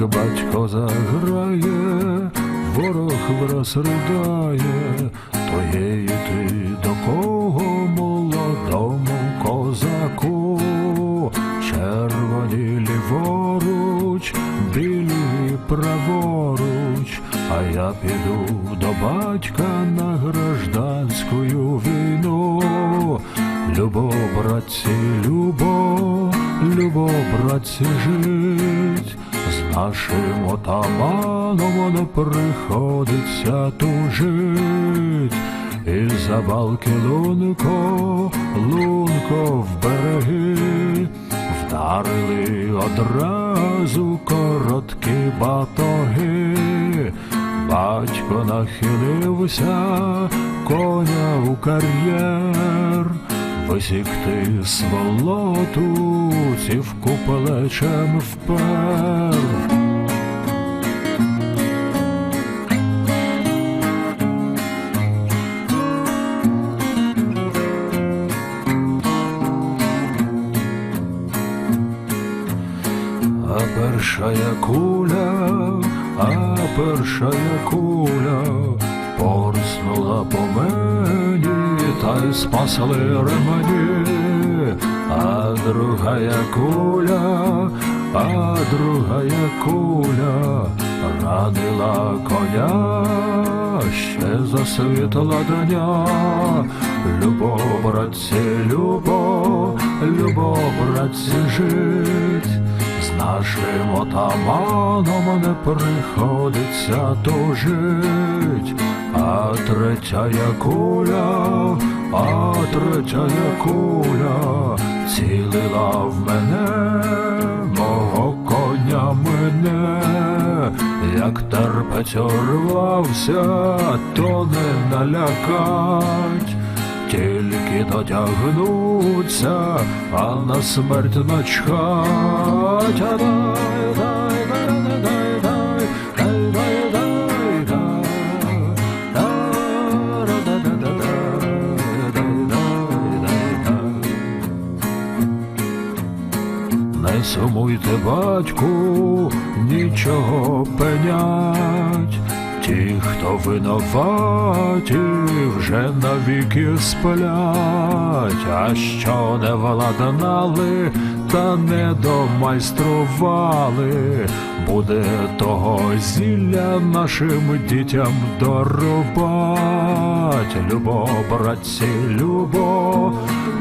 як батько заграє, ворог враз ридає, і ти до кого молодому козаку, червоні ліворуч, білі праворуч, а я піду до батька на гражданську війну. Любо, братці, любо, любо, братці, жить, з нашим отаманом не приходиться тужить. І за балки лунко, лунко в береги, вдарили одразу короткі батоги. Батько нахилився, коня у кар'єр, висікти сволоту, цівку плечем впер. А першая куля, а першая куля порснула по мені, й спасли ремені, а другая куля, а другая куля ранила коня, ще засвітла дня. Любов, братці, любов, любов, братці, жить. З нашим отаманом не приходиться тужить, а третя куля, а третя куля цілила в мене, мого коня мене, як терпець рвався, то не налякать тільки дотягнуться, а на смерть начхать. Дай, дай, дай, дай, дай, дай, дай. Не сумуйте, батьку, нічого пенять, Ті, хто винуваті, вже навіки сплять, а що не владнали, та не домайстрували, буде того зілля нашим дітям дорубать. Любо, братці, любо,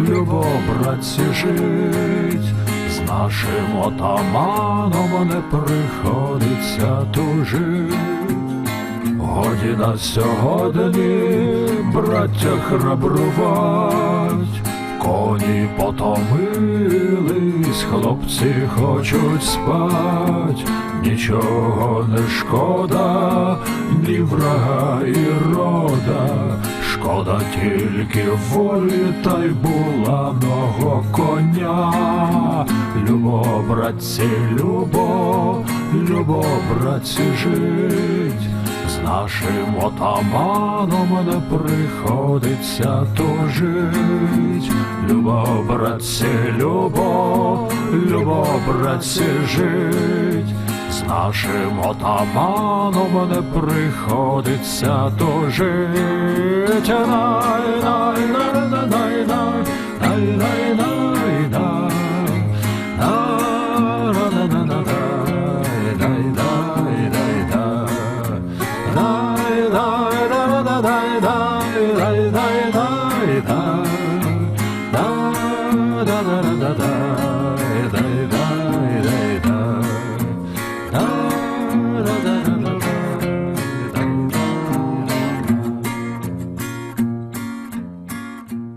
любо, братці, жить. З нашим отаманом не приходиться тужить. Годі на сьогодні, браття храбрувать, коні потомились, хлопці хочуть спать, нічого не шкода, ні врага і рода, шкода тільки волі та й буланого коня. Любо, братці, любо, любо, братці, жить. Нашим отаманом не приходиться тужить. Любо, братці, любо, любо, братці, жить. З нашим отаманом не приходиться тужить. Най, най, най, най, da da da da